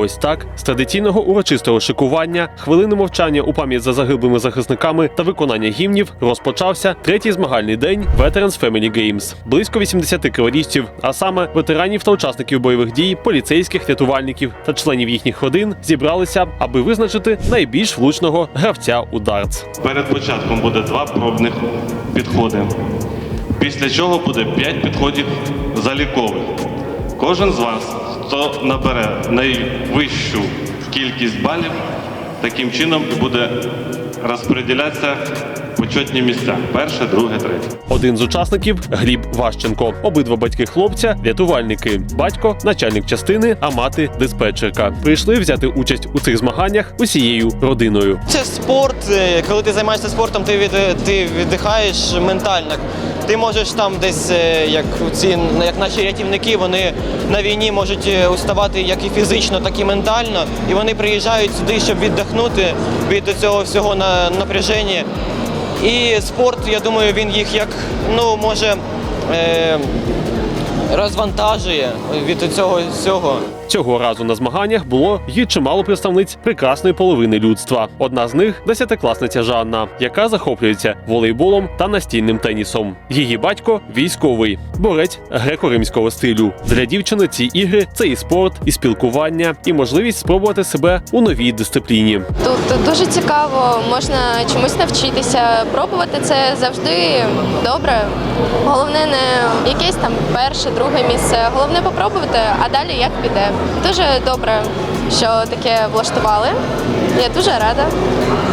Ось так з традиційного урочистого шикування, хвилини мовчання у пам'ять за загиблими захисниками та виконання гімнів розпочався третій змагальний день Veterans Family Games. Близько 80 криворіжців, а саме ветеранів та учасників бойових дій, поліцейських, рятувальників та членів їхніх родин зібралися, аби визначити найбільш влучного гравця у дартс. Перед початком буде два пробних підходи. Після чого буде 5 підходів залікових. Кожен з вас, хто набере найвищу кількість балів, таким чином буде розподілятися почетні місця. Перше, друге, третє. Один з учасників Гліб Ващенко. Обидва батьки хлопця рятувальники. Батько начальник частини, а мати диспетчерка. Прийшли взяти участь у цих змаганнях усією родиною. Це спорт. е, Коли ти займаєшся спортом, ти від ти віддихаєш ментально. Ти можеш там десь, е, як ці як наші рятівники, вони на війні можуть е, уставати як і фізично, так і ментально. І вони приїжджають сюди, щоб віддихнути від цього всього на напряження. І спорт, я думаю, він їх як ну може е, розвантажує від цього всього. Цього разу на змаганнях було й чимало представниць прекрасної половини людства. Одна з них десятикласниця Жанна, яка захоплюється волейболом та настільним тенісом. Її батько військовий, борець греко-римського стилю. Для дівчини ці ігри це і спорт, і спілкування, і можливість спробувати себе у новій дисципліні. Тут дуже цікаво, можна чомусь навчитися. Пробувати це завжди добре. Головне не якесь там перше, друге місце. Головне попробувати, а далі як піде. Дуже добре, що таке влаштували. Я дуже рада.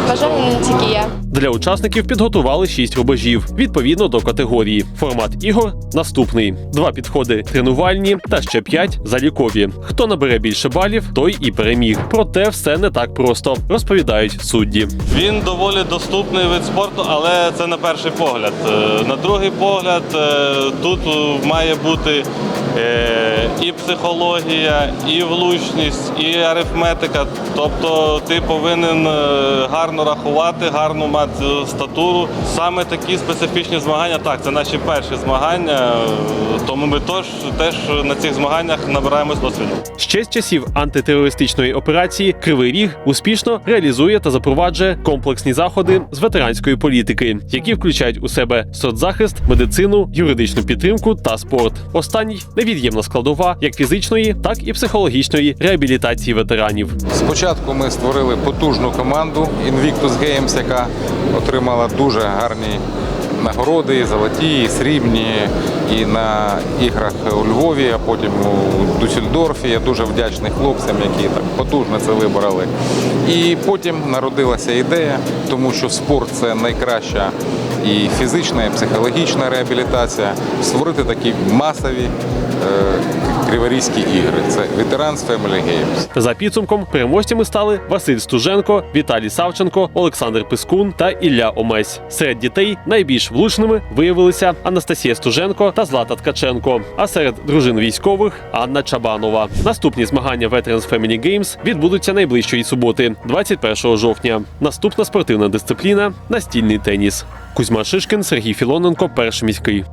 Бажаю не тільки я. Для учасників підготували шість рубежів відповідно до категорії. Формат ігор наступний: два підходи тренувальні та ще п'ять залікові. Хто набере більше балів, той і переміг. Проте все не так просто, розповідають судді. Він доволі доступний вид спорту, але це на перший погляд. Е, На другий погляд, е, тут має бути і психологія, і влучність, і арифметика. Тобто ти повинен е, гарно рахувати, гарну мати статуру. Саме такі специфічні змагання, так, це наші перші змагання, е, тому ми теж, теж на цих змаганнях набираємось досвіду. Ще з часів антитерористичної операції Кривий Ріг успішно реалізує та запроваджує комплексні заходи з ветеранської політики, які включають у себе соцзахист, медицину, юридичну підтримку та спорт. Останній невід'ємна складова як фізичної, так і психологічної реабілітації ветеранів. Спочатку ми створили потужну команду Invictus Games, яка отримала дуже гарні нагороди, золоті, срібні, і на іграх у Львові, а потім у Дюссельдорфі. Я дуже вдячний хлопцям, які так потужно це вибрали. І потім народилася ідея, тому що спорт це найкраща і фізична, і психологічна реабілітація, створити такі масові е, криворізькі ігри. Це Veterans Family Games. За підсумком переможцями стали Василь Стуженко, Віталій Савченко, Олександр Пискун та Ілля Омесь. Серед дітей найбільш влучними виявилися Анастасія Стуженко та Злата Ткаченко. А серед дружин військових Анна Чабанова. Наступні змагання Veterans Family Games відбудуться найближчої суботи, 21 жовтня. Наступна спортивна дисципліна настільний теніс. Кузьма Шишкін, Сергій Філоненко, перший міський.